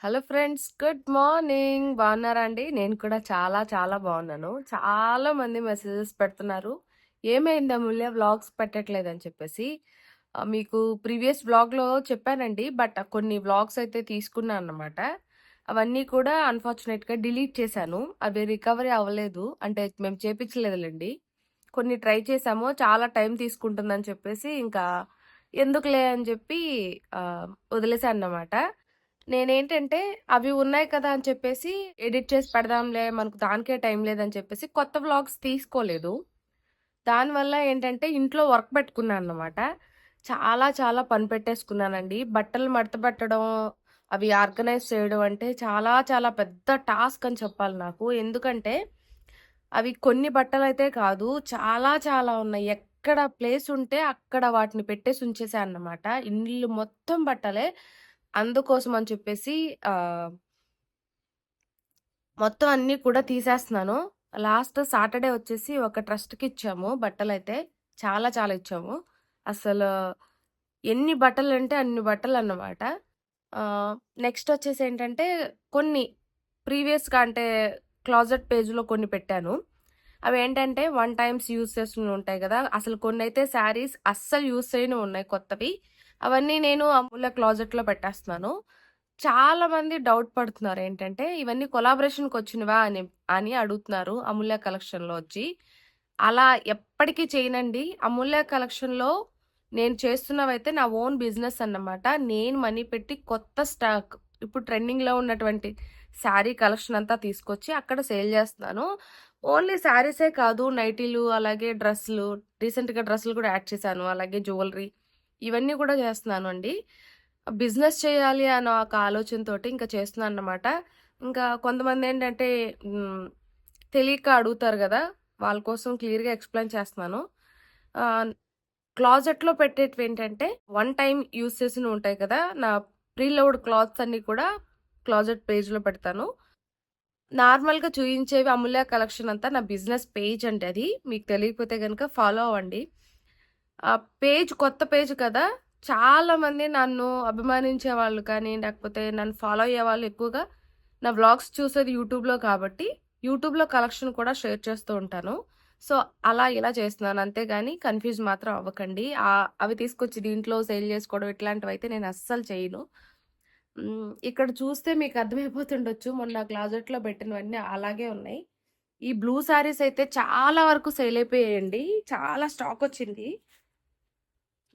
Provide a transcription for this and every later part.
Hello friends good morning. బాగున్నారా అండి నేను కూడా చాలా చాలా బాగున్నాను. చాలా మంది మెసేజెస్ పెడుతున్నారు. ఏమైంది అమూల్య? వ్లాగ్స్ పెట్టట్లేదు అని చెప్పేసి మీకు ప్రీవియస్ వ్లాగ్లో చెప్పానండి బట్ కొన్ని వ్లాగ్స్ అయితే తీసుకున్నాను అన్నమాట. అవన్నీ కూడా అన్ఫార్చునేట్గా డిలీట్ చేశాను. అవి రికవరీ అవ్వలేదు. అంటే మేము చేపించలేదులేండి. కొన్ని ట్రై చేసాము చాలా టైం తీసుకుంటుందని చెప్పేసి ఇంకా ఎందుకులే అని చెప్పి వదిలేసాను అన్నమాట నేనేంటంటే అవి ఉన్నాయి కదా అని చెప్పేసి ఎడిట్ చేసి పెడదాంలే మనకు దానికే టైం లేదని చెప్పేసి కొత్త వ్లాగ్స్ తీసుకోలేదు. దానివల్ల ఏంటంటే ఇంట్లో వర్క్ పెట్టుకున్నాను అన్నమాట. చాలా చాలా పని పెట్టేసుకున్నానండి. బట్టలు మడత పెట్టడం అవి ఆర్గనైజ్ చేయడం అంటే చాలా చాలా పెద్ద టాస్క్ అని చెప్పాలి నాకు. ఎందుకంటే అవి కొన్ని బట్టలు అయితే కాదు చాలా చాలా ఉన్నాయి. ఎక్కడ ప్లేస్ ఉంటే అక్కడ వాటిని పెట్టేసి ఉంచేసాను అన్నమాట. ఇల్లు మొత్తం బట్టలే. అందుకోసం అని చెప్పేసి మొత్తం అన్నీ కూడా తీసేస్తున్నాను. లాస్ట్ సాటర్డే వచ్చేసి ఒక ట్రస్ట్కి ఇచ్చాము బట్టలు అయితే చాలా చాలా ఇచ్చాము. అసలు ఎన్ని బట్టలు అంటే అన్ని బట్టలు అన్నమాట నెక్స్ట్ వచ్చేసి ఏంటంటే కొన్ని ప్రీవియస్గా అంటే క్లాజెట్ పేజ్లో కొన్ని పెట్టాను. అవి ఏంటంటే వన్ టైమ్స్ యూస్ చేస్తున్న ఉంటాయి కదా అసలు కొన్ని అయితే శారీస్ అస్సలు యూస్ చేయని ఉన్నాయి కొత్తవి. అవన్నీ నేను అమూల్య క్లాజెట్లో పెట్టేస్తున్నాను. చాలా మంది డౌట్ పడుతున్నారు ఏంటంటే ఇవన్నీ కొలాబరేషన్కి వచ్చినవా అని అని అడుగుతున్నారు అమూల్య కలెక్షన్లో వచ్చి. అలా ఎప్పటికీ చేయనండి. అమూల్య కలెక్షన్లో నేను చేస్తున్నవైతే నా ఓన్ బిజినెస్ అన్నమాట. నేను మనీ పెట్టి కొత్త స్టాక్ ఇప్పుడు ట్రెండింగ్లో ఉన్నటువంటి శారీ కలెక్షన్ అంతా తీసుకొచ్చి అక్కడ సేల్ చేస్తున్నాను. ఓన్లీ శారీసే కాదు నైటీలు అలాగే డ్రెస్సులు రీసెంట్గా డ్రెస్సులు కూడా యాడ్ చేశాను. అలాగే జ్యువెలరీ ఇవన్నీ కూడా చేస్తున్నాను అండి. బిజినెస్ చేయాలి అన్న ఒక ఆలోచనతోటి ఇంకా చేస్తున్నాను అన్నమాట. ఇంకా కొంతమంది ఏంటంటే తెలియక అడుగుతారు కదా వాళ్ళ కోసం క్లియర్గా ఎక్స్ప్లెయిన్ చేస్తున్నాను. క్లాజెట్లో పెట్టేటివి ఏంటంటే వన్ టైం యూస్ చేసినవి ఉంటాయి కదా నా ప్రీలోడ్ క్లాత్స్ అన్నీ కూడా క్లాజెట్ పేజ్లో పెడతాను. నార్మల్గా చూయించేవి అమూల్య కలెక్షన్ అంతా నా బిజినెస్ పేజ్ అంటే అది. మీకు తెలియకపోతే కనుక ఫాలో అవ్వండి. పేజ్ కొత్త పేజ్ కదా చాలా మంది నన్ను అభిమానించే వాళ్ళు కానీ లేకపోతే నన్ను ఫాలో అయ్యే వాళ్ళు ఎక్కువగా నా వ్లాగ్స్ చూసేది యూట్యూబ్లో కాబట్టి యూట్యూబ్లో కలెక్షన్ కూడా షేర్ చేస్తూ ఉంటాను. సో అలా ఇలా చేస్తున్నాను. అంతేగాని కన్ఫ్యూజ్ మాత్రం అవ్వకండి. అవి తీసుకొచ్చి దీంట్లో సేల్ చేసుకోవడం ఇట్లాంటివి అయితే నేను అస్సలు చేయను. ఇక్కడ చూస్తే మీకు అర్థమైపోతుండొచ్చు. మొన్న క్లాజెట్లో పెట్టినవన్నీ అలాగే ఉన్నాయి. ఈ బ్లూ శారీస్ అయితే చాలా వరకు సేల్ అయిపోయాయండి. చాలా స్టాక్ వచ్చింది.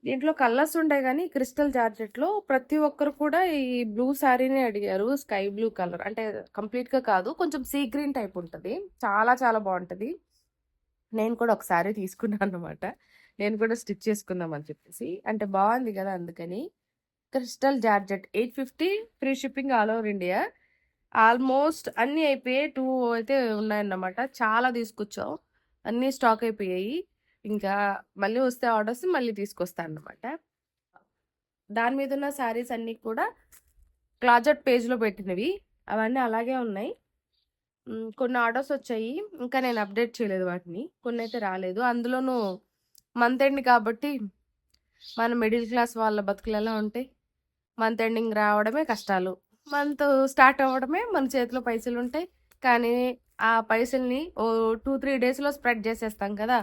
దీంట్లో కలర్స్ ఉండే కానీ క్రిస్టల్ జార్జెట్లో ప్రతి ఒక్కరు కూడా ఈ బ్లూ శారీని అడిగారు స్కై బ్లూ కలర్. అంటే కంప్లీట్గా కాదు కొంచెం సీ గ్రీన్ టైప్ ఉంటుంది. చాలా చాలా బాగుంటుంది. నేను కూడా ఒక శారీ తీసుకున్నాను అనమాట నేను కూడా స్టిచ్ చేసుకుందాం అని చెప్పేసి. అంటే బాగుంది కదా అందుకని. Crystal georgette eight fifty free shipping all over India. Almost అన్నీ అయిపోయాయి. టూ అయితే ఉన్నాయన్నమాట. చాలా తీసుకొచ్చాం. అన్నీ స్టాక్ అయిపోయాయి. ఇంకా మళ్ళీ వస్తే ఆర్డర్స్ మళ్ళీ తీసుకొస్తాను అనమాట దాని మీద ఉన్న శారీస్ అన్నీ కూడా క్లాజెట్ పేజ్లో పెట్టినవి. అవన్నీ అలాగే ఉన్నాయి. కొన్ని ఆర్డర్స్ వచ్చాయి. ఇంకా నేను అప్డేట్ చేయలేదు వాటిని. కొన్ని అయితే రాలేదు. అందులోనూ మంత్ ఎండ్ కాబట్టి మన మిడిల్ క్లాస్ వాళ్ళ బతుకులు ఎలా ఉంటాయి మంత్ ఎండింగ్ రావడమే కష్టాలు. మంత్ స్టార్ట్ అవ్వడమే మన చేతిలో పైసలు ఉంటాయి కానీ ఆ పైసల్ని ఓ టూ త్రీ డేస్లో స్ప్రెడ్ చేసేస్తాం కదా!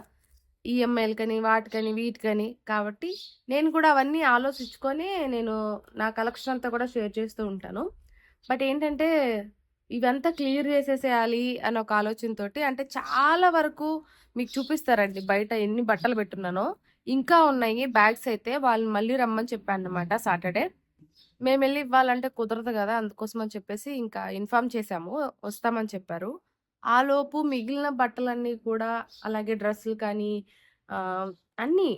ఈఎంఐలకని వాటికని వీటికని కాబట్టి నేను కూడా అవన్నీ ఆలోచించుకొని నేను నా కలెక్షన్ అంతా కూడా షేర్ చేస్తూ ఉంటాను. బట్ ఏంటంటే ఇవంతా క్లియర్ చేసేసేయాలి అని ఒక ఆలోచనతో అంటే చాలా వరకు మీకు చూపిస్తారండి బయట ఎన్ని బట్టలు పెట్టున్నానో. ఇంకా ఉన్నాయి బ్యాగ్స్ అయితే వాళ్ళని మళ్ళీ రమ్మని చెప్పాను అనమాట సాటర్డే. మేము వెళ్ళి ఇవ్వాలంటే కుదరదు కదా అందుకోసం అని చెప్పేసి ఇంకా ఇన్ఫామ్ చేశాము వస్తామని చెప్పారు. ఆలోపు మిగిలిన బట్టలన్నీ కూడా అలాగే డ్రెస్సులు కానీ అన్నీ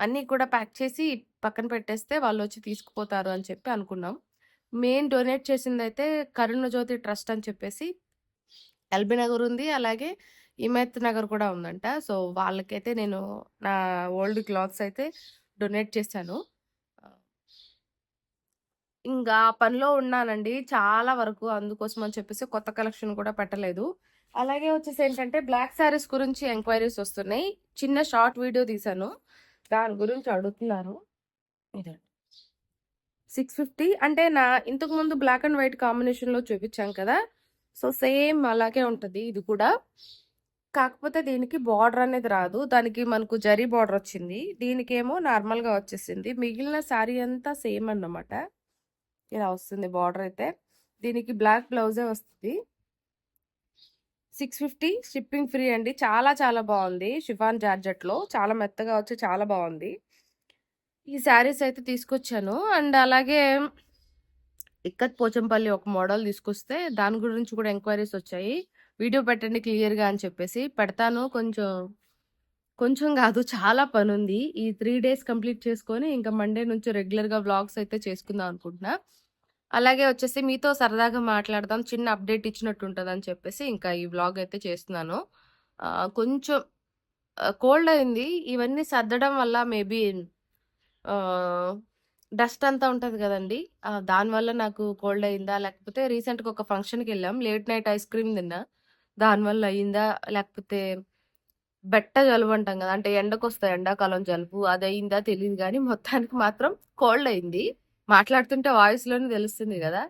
అన్నీ కూడా ప్యాక్ చేసి పక్కన పెట్టేస్తే వాళ్ళు వచ్చి తీసుకుపోతారు అని చెప్పి అనుకున్నాం. మెయిన్ డొనేట్ చేసింది అయితే కరుణజ్యోతి ట్రస్ట్ అని చెప్పేసి ఎల్బీ నగర్ ఉంది. అలాగే ఇమేత్ నగర్ కూడా ఉందంట. సో వాళ్ళకైతే నేను నా ఓల్డ్ క్లాత్స్ అయితే డొనేట్ చేశాను. ఇంకా పనిలో ఉన్నానండి. చాలా వరకు అందుకోసం అని చెప్పేసి కొత్త కలెక్షన్ కూడా పెట్టలేదు. అలాగే వచ్చేసి ఏంటంటే బ్లాక్ శారీస్ గురించి ఎంక్వైరీస్ వస్తున్నాయి చిన్న షార్ట్ వీడియో తీశాను దాని గురించి అడుగుతున్నారు సిక్స్ ఫిఫ్టీ అంటే నా ఇంతకుముందు బ్లాక్ అండ్ వైట్ కాంబినేషన్‌లో చూపించాం కదా! సో, సేమ్ అలాగే ఉంటుంది ఇది కూడా. కాకపోతే దీనికి బార్డర్ అనేది రాదు. దానికి మనకు జరీ బార్డర్ వచ్చింది. దీనికేమో నార్మల్‌గా వచ్చేసింది. మిగిలిన శారీ అంతా సేమ్ అన్నమాట. ఇలా వస్తుంది బార్డర్ అయితే. దీనికి బ్లాక్ బ్లౌజే వస్తుంది 650 షిప్పింగ్ ఫ్రీ అండి. చాలా చాలా బాగుంది షిఫాన్ జార్జెట్‌లో చాలా మెత్తగా వచ్చి చాలా బాగుంది ఈ శారీస్ అయితే తీసుకొచ్చాను. అండ్ అలాగే ఇక్కత్ పోచంపల్లి ఒక మోడల్ తీసుకొస్తే దాని గురించి కూడా ఎంక్వైరీస్ వచ్చాయి. వీడియో పెట్టండి క్లియర్‌గా అని చెప్పేసి. పెడతాను కొంచెం కొంచెం కాదు చాలా పని ఉంది ఈ త్రీ డేస్ కంప్లీట్ చేసుకొని ఇంకా మండే నుంచి రెగ్యులర్‌గా వ్లాగ్స్ అయితే చేసుకుందాం అనుకుంటున్నా. అలాగే వచ్చేసి మీతో సరదాగా మాట్లాడదాం. చిన్న అప్డేట్ ఇచ్చినట్టు ఉంటదని చెప్పేసి ఇంకా ఈ వ్లాగ్ అయితే చేస్తున్నాను. కొంచెం కోల్డ్ అయింది. ఇవన్నీ సర్దడం వల్ల మేబీ డస్ట్ అంతా ఉంటుంది కదండి దానివల్ల నాకు కోల్డ్ అయిందా? లేకపోతే రీసెంట్‌గా ఒక ఫంక్షన్కి వెళ్ళాం లేట్ నైట్ ఐస్ క్రీమ్ తిన్నా. దానివల్ల అయిందా? లేకపోతే బెట్ట జలుబు అంటాం కదా! అంటే ఎండకు వస్తాయి ఎండాకాలం జలుబు. అది అయిందా తెలియదు కానీ మొత్తానికి మాత్రం కోల్డ్ అయింది. మాట్లాడుతుంటే వాయిస్‌లోనే తెలుస్తుంది కదా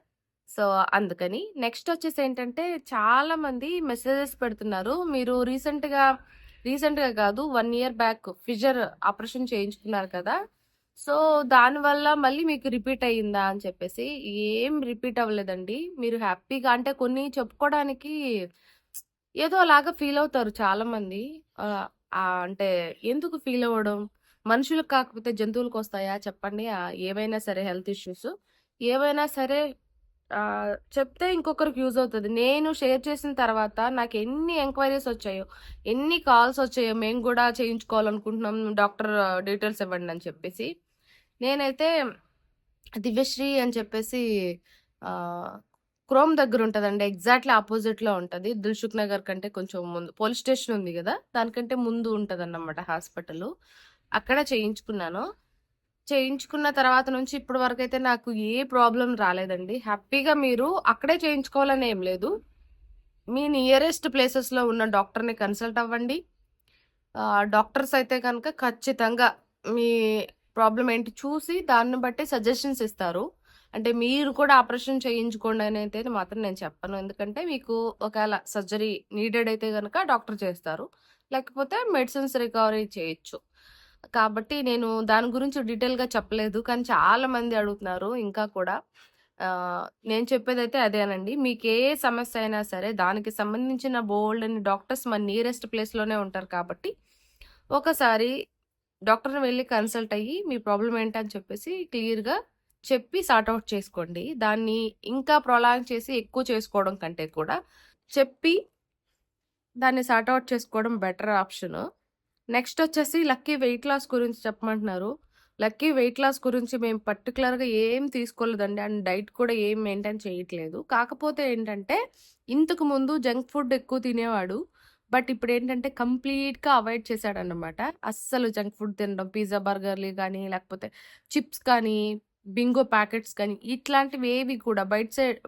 సో, అందుకని. నెక్స్ట్ వచ్చేసి ఏంటంటే చాలామంది మెసేజెస్ పెడుతున్నారు. మీరు రీసెంట్‌గా రీసెంట్‌గా కాదు one year back fissure operation చేయించుకున్నారు కదా! సో, దానివల్ల మళ్ళీ మీకు రిపీట్ అయిందా అని చెప్పేసి. ఏం రిపీట్ అవ్వలేదండి. మీరు హ్యాపీగా అంటే కొన్ని చెప్పుకోవడానికి ఏదో అలాగా ఫీల్ అవుతారు చాలామంది. అంటే ఎందుకు ఫీల్ అవ్వడం? మనుషులకు కాకపోతే జంతువులకు వస్తాయా చెప్పండి? ఏవైనా సరే హెల్త్ ఇష్యూస్. ఏవైనా సరే చెప్తే ఇంకొకరికి యూజ్ అవుతుంది నేను షేర్ చేసిన తర్వాత నాకు ఎన్ని ఎంక్వైరీస్ వచ్చాయో, ఎన్ని కాల్స్ వచ్చాయో మేము కూడా చేయించుకోవాలనుకుంటున్నాం. డాక్టర్ డీటెయిల్స్ ఇవ్వండి అని చెప్పేసి. నేనైతే దివ్యశ్రీ అని చెప్పేసి క్రోమ్ దగ్గర ఉంటుందండి ఎగ్జాక్ట్‌లీ ఆపోజిట్లో ఉంటుంది దిల్‌సుఖ్ నగర్ కంటే కొంచెం ముందు పోలీస్ స్టేషన్ ఉంది కదా దానికంటే ముందు ఉంటుంది అన్నమాట హాస్పిటల్ అక్కడ చేయించుకున్నాను. చేయించుకున్న తర్వాత నుంచి ఇప్పటి వరకు అయితే నాకు ఏ ప్రాబ్లం రాలేదండి. హ్యాపీగా మీరు అక్కడే చేయించుకోవాలని ఏం లేదు. మీ నియరెస్ట్ ప్లేసెస్‌లో ఉన్న డాక్టర్‌ని కన్సల్ట్ అవ్వండి. డాక్టర్స్ అయితే కనుక ఖచ్చితంగా మీ ప్రాబ్లం ఏంటి చూసి దాన్ని బట్టి సజెషన్స్ ఇస్తారు. అంటే మీరు కూడా ఆపరేషన్ చేయించుకోండి అయితే మాత్రం నేను చెప్పను. ఎందుకంటే మీకు ఒకవేళ సర్జరీ నీడెడ్ అయితే కనుక డాక్టర్ చేస్తారు. లేకపోతే మెడిసిన్స్ రికవరీ చేయొచ్చు. కాబట్టి నేను దాని గురించి డీటెయిల్‌గా చెప్పలేదు. కానీ చాలామంది అడుగుతున్నారు ఇంకా కూడా. నేను చెప్పేదైతే అదేనండి. మీకు ఏ సమస్య అయినా సరే దానికి సంబంధించిన బోలెడన్ని డాక్టర్స్ మన నియరెస్ట్ ప్లేస్‌లోనే ఉంటారు కాబట్టి, ఒకసారి డాక్టర్‌ని వెళ్ళి కన్సల్ట్ అయ్యి మీ ప్రాబ్లమ్ ఏంటని చెప్పేసి క్లియర్‌గా చెప్పి సార్ట్ అవుట్ చేసుకోండి. దాన్ని ఇంకా ప్రొలాంగ్ చేసి ఎక్కువ చేసుకోవడం కంటే కూడా చెప్పి దాన్ని సార్ట్ అవుట్ చేసుకోవడం బెటర్ ఆప్షను. నెక్స్ట్ వచ్చేసి లక్కీ వెయిట్ లాస్ గురించి చెప్పమంటున్నారు. లక్కీ వెయిట్ లాస్ గురించి మేము పర్టిక్యులర్‌గా ఏం తీసుకోలేదండి. అండ్ డైట్ కూడా ఏం మెయింటైన్ చేయట్లేదు. కాకపోతే ఏంటంటే ఇంతకు ముందు జంక్ ఫుడ్ ఎక్కువ తినేవాడు. బట్ ఇప్పుడేంటంటే కంప్లీట్‌గా అవాయిడ్ చేశాడనమాట అస్సలు జంక్ ఫుడ్ తినడం పిజ్జా, బర్గర్‌లు కానీ లేకపోతే చిప్స్ కానీ, బింగో ప్యాకెట్స్ కానీ ఇట్లాంటివి ఏవి కూడా బయట సైడ్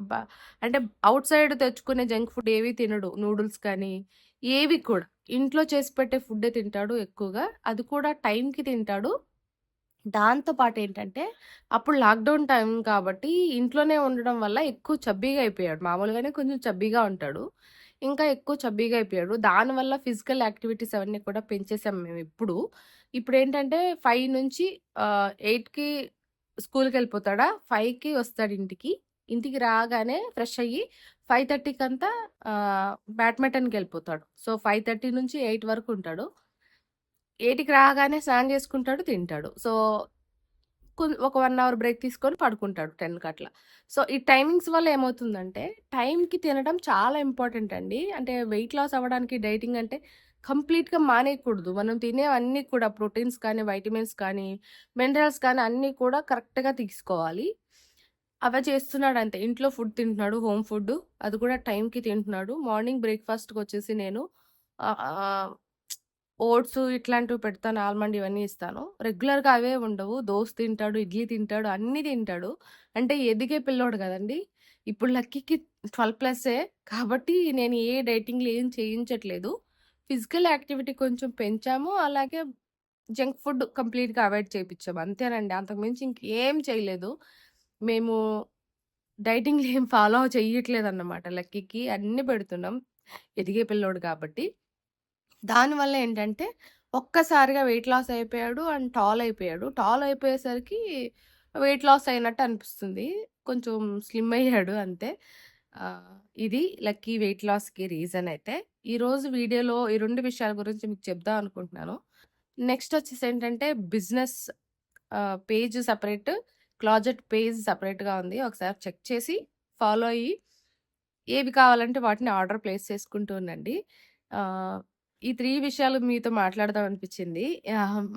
అంటే అవుట్ సైడ్ తెచ్చుకునే జంక్ ఫుడ్ ఏవి తినడు. నూడిల్స్ కానీ ఏవి కూడా. ఇంట్లో చేసి పెట్టే ఫుడ్డే తింటాడు ఎక్కువగా. అది కూడా టైంకి తింటాడు. దాంతో పాటేంటంటే అప్పుడు లాక్‌డౌన్ టైం కాబట్టి ఇంట్లోనే ఉండడం వల్ల ఎక్కువ చబ్బీగా అయిపోయాడు. మామూలుగానే కొంచెం చబ్బీగా ఉంటాడు. ఇంకా ఎక్కువ చబ్బీగా అయిపోయాడు. దానివల్ల ఫిజికల్ యాక్టివిటీస్ అవన్నీ కూడా పెంచేసాం మేమిప్పుడు. ఇప్పుడేంటంటే 5 నుంచి ఎయిట్కి స్కూల్కి వెళ్ళిపోతాడా ఫైవ్కి వస్తాడు ఇంటికి. ఇంటికి రాగానే ఫ్రెష్ అయ్యి ఫైవ్ థర్టీకి అంతా బ్యాడ్మింటన్కి వెళ్ళిపోతాడు సో, 5:30 నుంచి ఎయిట్ వరకు ఉంటాడు. ఎయిట్కి రాగానే స్నానం చేసుకుంటాడు, తింటాడు. సో, ఒక వన్ అవర్ బ్రేక్ తీసుకొని పడుకుంటాడు 10కి అట్లా. సో, ఈ టైమింగ్స్ వల్ల ఏమవుతుందంటే టైంకి తినడం చాలా ఇంపార్టెంట్ అండి. అంటే వెయిట్ లాస్ అవ్వడానికి డైటింగ్ అంటే కంప్లీట్‌గా మానేయకూడదు. మనం తినేవన్నీ కూడా ప్రోటీన్స్ కానీ, వైటమిన్స్ కానీ, మినరల్స్ కానీ అన్నీ కూడా కరెక్ట్‌గా తీసుకోవాలి. అవే చేస్తున్నాడంతే. ఇంట్లో ఫుడ్ తింటున్నాడు. Home food. అది కూడా టైంకి తింటున్నాడు. మార్నింగ్ బ్రేక్ఫాస్ట్కి వచ్చేసి నేను ఓట్స్ ఇట్లాంటివి పెడతాను. ఆల్మండ్ ఇవన్నీ ఇస్తాను. రెగ్యులర్‌గా అవే ఉండవు. దోశ తింటాడు, ఇడ్లీ తింటాడు, అన్నీ తింటాడు. అంటే ఎదిగే పిల్లోడు కదండి ఇప్పుడు లక్కీకి 12 ప్లస్సే. కాబట్టి నేను ఏ డైటింగ్‌లు ఏం చేయించట్లేదు. ఫిజికల్ యాక్టివిటీ కొంచెం పెంచాము. అలాగే జంక్ ఫుడ్ కంప్లీట్‌గా అవాయిడ్ చేయించాము అంతేనండి. అంతకుమించి ఇంకేం చేయలేదు. మేము డైటింగ్‌లు ఏం ఫాలో చేయట్లేదు అన్నమాట లక్కీకి. అన్నీ పెడుతున్నాం. ఎదిగే పిల్లోడు కాబట్టి. దానివల్ల ఏంటంటే, ఒక్కసారిగా వెయిట్ లాస్ అయిపోయాడు అండ్ టాల్ అయిపోయాడు. టాల్ అయిపోయేసరికి వెయిట్ లాస్ అయినట్టు అనిపిస్తుంది. కొంచెం స్లిమ్ అయ్యాడు అంతే. ఇది లక్కీ వెయిట్ లాస్‌కి రీజన్ అయితే. ఈరోజు వీడియోలో ఈ రెండు విషయాల గురించి మీకు చెప్దాం అనుకుంటున్నాను. నెక్స్ట్ వచ్చేసి ఏంటంటే business page separate closet page సపరేట్గా ఉంది. ఒకసారి చెక్ చేసి ఫాలో అయ్యి ఏవి కావాలంటే వాటిని ఆర్డర్ ప్లేస్ చేసుకుంటూ ఉండండి. ఈ త్రీ విషయాలు మీతో మాట్లాడదాం అనిపించింది.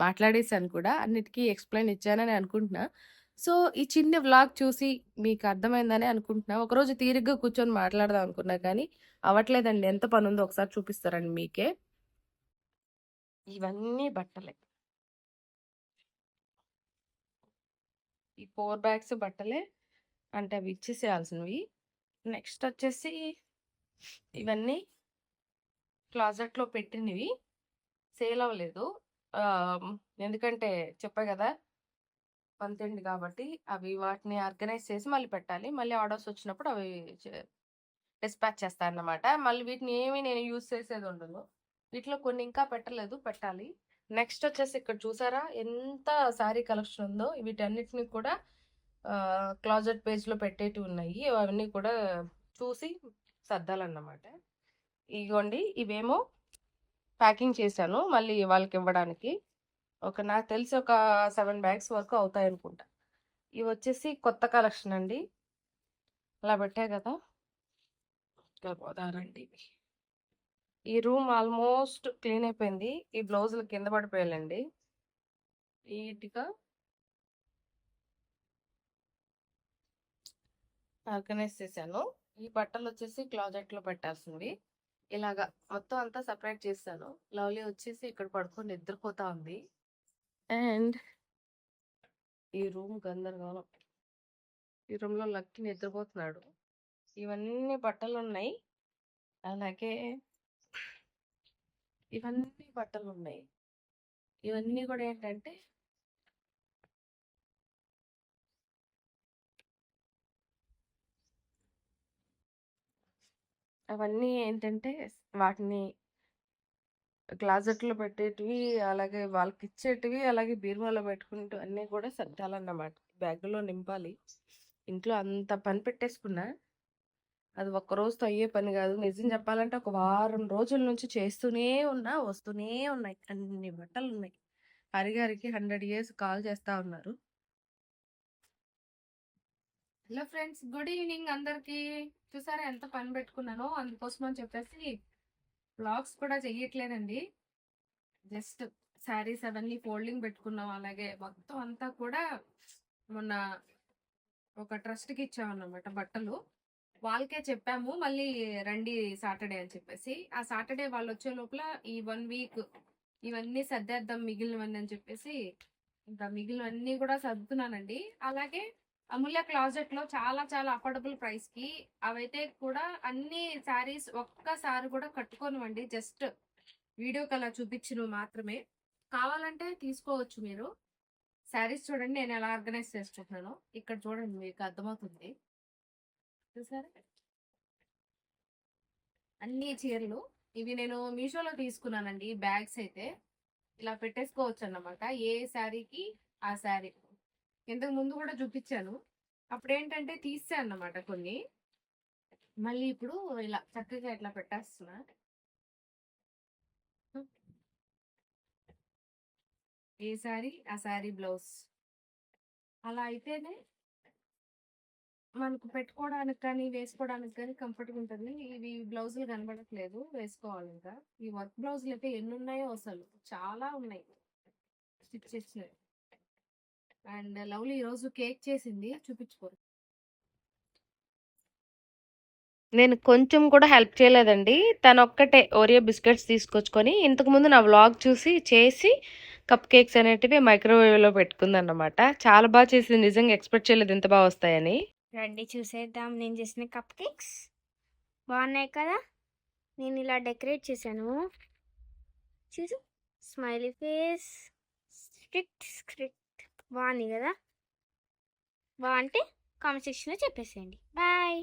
మాట్లాడేసాను కూడా. అన్నిటికీ ఎక్స్‌ప్లెయిన్ ఇచ్చానని అనుకుంటున్నా. సో, ఈ చిన్న వ్లాగ్ చూసి మీకు అర్థమైందనే అనుకుంటున్నా. ఒకరోజు తీరిగ్గా కూర్చొని మాట్లాడదాం అనుకున్నా కానీ అవ్వట్లేదండి. ఎంత పనుందో ఒకసారి చూపిస్తారండి మీకే. ఇవన్నీ బట్టలే. ఈ ఫోర్ బ్యాగ్స్ బట్టలే. అంటే అవి ఇచ్చేసేయాల్సినవి. నెక్స్ట్ వచ్చేసి ఇవన్నీ క్లాజెట్‌లో పెట్టినవి. సేల్ అవ్వలేదు. ఎందుకంటే చెప్పా కదా మంత్ కాబట్టి అవి వాటిని ఆర్గనైజ్ చేసి మళ్ళీ పెట్టాలి. మళ్ళీ ఆర్డర్స్ వచ్చినప్పుడు అవి చే డిస్పాచ్ చేస్తానన్నమాట. మళ్ళీ వీటిని ఏమి నేను యూజ్ చేసేది ఉండదు. వీటిలో కొన్ని ఇంకా పెట్టలేదు. పెట్టాలి. నెక్స్ట్ వచ్చేసి ఇక్కడ చూసారా? ఎంత శారీ కలెక్షన్ ఉందో. వీటన్నిటిని కూడా క్లాజెట్ పేజ్‌లో పెట్టేటివి ఉన్నాయి. అవన్నీ కూడా చూసి సర్దాలన్నమాట. ఇగోండి ఇవేమో ప్యాకింగ్ చేశాను. మళ్ళీ వాళ్ళకి ఇవ్వడానికి ఒక నాకు తెలిసి ఒక సెవెన్ బ్యాగ్స్ వరకు అవుతాయనుకుంటా. వచ్చేసి కొత్త కలెక్షన్ అండి. అలా పెట్టా కదా ఇంకా పోదారండి ఇవి. ఈ రూమ్ ఆల్మోస్ట్ క్లీన్ అయిపోయింది. ఈ బ్లౌజులు కింద పడిపోయాలండి. నీట్‌గా ఆర్గనైజ్ చేశాను. ఈ బట్టలొచ్చేసి క్లాజెట్‌లో పెట్టాల్సినవి. ఇలాగా మొత్తం అంతా సెపరేట్ చేశాను. లవ్లీ వచ్చేసి ఇక్కడ పడుకొని నిద్రపోతా ఉంది. అండ్ ఈ రూమ్ గందరగోళం. ఈ రూమ్‌లో లక్కీ నిద్రపోతున్నాడు. ఇవన్నీ బట్టలున్నాయి. అలాగే ఇవన్నీ బట్టలు ఉన్నాయి ఇవన్నీ కూడా ఏంటంటే అవన్నీ ఏంటంటే వాటిని క్లాజెట్‌లో పెట్టేటివి, అలాగే వాళ్ళకి ఇచ్చేటివి అలాగే బీరువాలో పెట్టుకుంటూ అన్నీ కూడా సర్దాలన్నమాట. బ్యాగ్లో నింపాలి. ఇంట్లో అంత పని పెట్టేసుకున్నా. అది ఒక్క రోజుతో అయ్యే పని కాదు నిజం చెప్పాలంటే ఒక వారం రోజుల నుంచి చేస్తూనే ఉన్నా, వస్తూనే ఉన్నాయి. అన్ని బట్టలు ఉన్నాయి హరిగారికి 100 ఇయర్స్ కాల్ చేస్తా ఉన్నారు. Hello friends. గుడ్ ఈవెనింగ్ అందరికీ. చూసారా ఎంత పని పెట్టుకున్నానో. అందుకోసం అని చెప్పేసి బ్లాగ్స్ కూడా చెయ్యట్లేదండి. జస్ట్ శారీస్ అవన్నీ ఫోల్డింగ్ పెట్టుకున్నాం. అలాగే మొత్తం అంతా కూడా మొన్న ఒక ట్రస్ట్‌కి ఇచ్చామన్నమాట బట్టలు. వాళ్ళకే చెప్పాము. మళ్ళీ రండి సాటర్‌డే అని చెప్పేసి. ఆ సాటర్‌డే వాళ్ళు వచ్చే లోపల ఈ వన్ వీక్ ఇవన్నీ సర్దేద్దాం మిగిలినవన్నీ అని చెప్పేసి ఇంకా మిగిలినవన్నీ కూడా సర్దుతున్నానండి. అలాగే అమూల్య క్లాజెట్‌లో చాలా చాలా అఫోర్డబుల్ ప్రైస్‌కి అవైతే కూడా అన్ని శారీస్ ఒక్కసారి కూడా కట్టుకోనివ్వండి. జస్ట్ వీడియోకి అలా చూపించినవి మాత్రమే. కావాలంటే తీసుకోవచ్చు మీరు. శారీస్ చూడండి నేను ఎలా ఆర్గనైజ్ చేసుకుంటున్నాను ఇక్కడ చూడండి మీకు అర్థమవుతుంది. చూసారా? అన్ని చీరలు. ఇవి నేను మీషోలో తీసుకున్నానండి బ్యాగ్స్ అయితే. ఇలా పెట్టేసుకోవచ్చు అన్నమాట ఏ శారీకి ఆ శారీ. ఇంతకు ముందు కూడా చూపిచ్చాను. అప్పుడేంటంటే తీసాను అన్నమాట కొన్ని. మళ్ళీ ఇప్పుడు ఇలా చక్కగా ఇట్లా పెట్టేస్తున్నా. ఏ శారీ ఆ శారీ బ్లౌజ్. అలా అయితేనే మనకు పెట్టుకోవడానికి కానీ, వేసుకోవడానికి కానీ కంఫర్ట్‌గా ఉంటుంది ఇవి బ్లౌజులు కనబడట్లేదు. వేసుకోవాలి ఇంకా ఈ వర్క్ బ్లౌజులు అయితే ఎన్ని ఉన్నాయో అసలు. చాలా ఉన్నాయి. స్టిచ్ చేసినవి. అండ్ లవ్లీ ఈరోజు కేక్ చేసింది. చూపించుకో. నేను కొంచెం కూడా హెల్ప్ చేయలేదండి. తనొక్కటే ఓరియో బిస్కెట్స్ తీసుకొచ్చుకొని ఇంతకుముందు నా వ్లాగ్ చూసి చేసి కప్ కేక్స్ అనేటివి మైక్రోవేవ్‌లో పెట్టుకుందన్నమాట. చాలా బాగా చేసింది. నిజంగా ఎక్స్‌పెక్ట్ చేయలేదు ఇంత బాగా వస్తాయని. రండి చూసేద్దాం నేను చేసిన కప్ కేక్స్. బాగున్నాయి కదా! నేను ఇలా డెకరేట్ చేశాను. చూడు స్మైలీ ఫేస్ స్ట్రిక్ట్ స్క్రిప్ట్ బాగుంది కదా! బాగుంటే కామెంట్ సెక్షన్లో చెప్పేసేయండి బాయ్?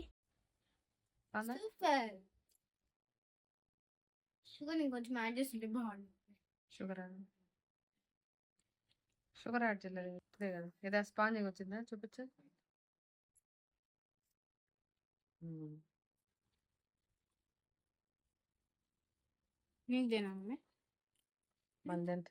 సూపర్ షుగర్ నేను కొంచెం యాడ్ చేస్తుంటే బాగుంది షుగర్ షుగర్ యాడ్ చేయలేదు కదా ఏదో స్పాంజింగ్ వచ్చిందా చూపించు మ్మ్. నేను తినాలి మందంటే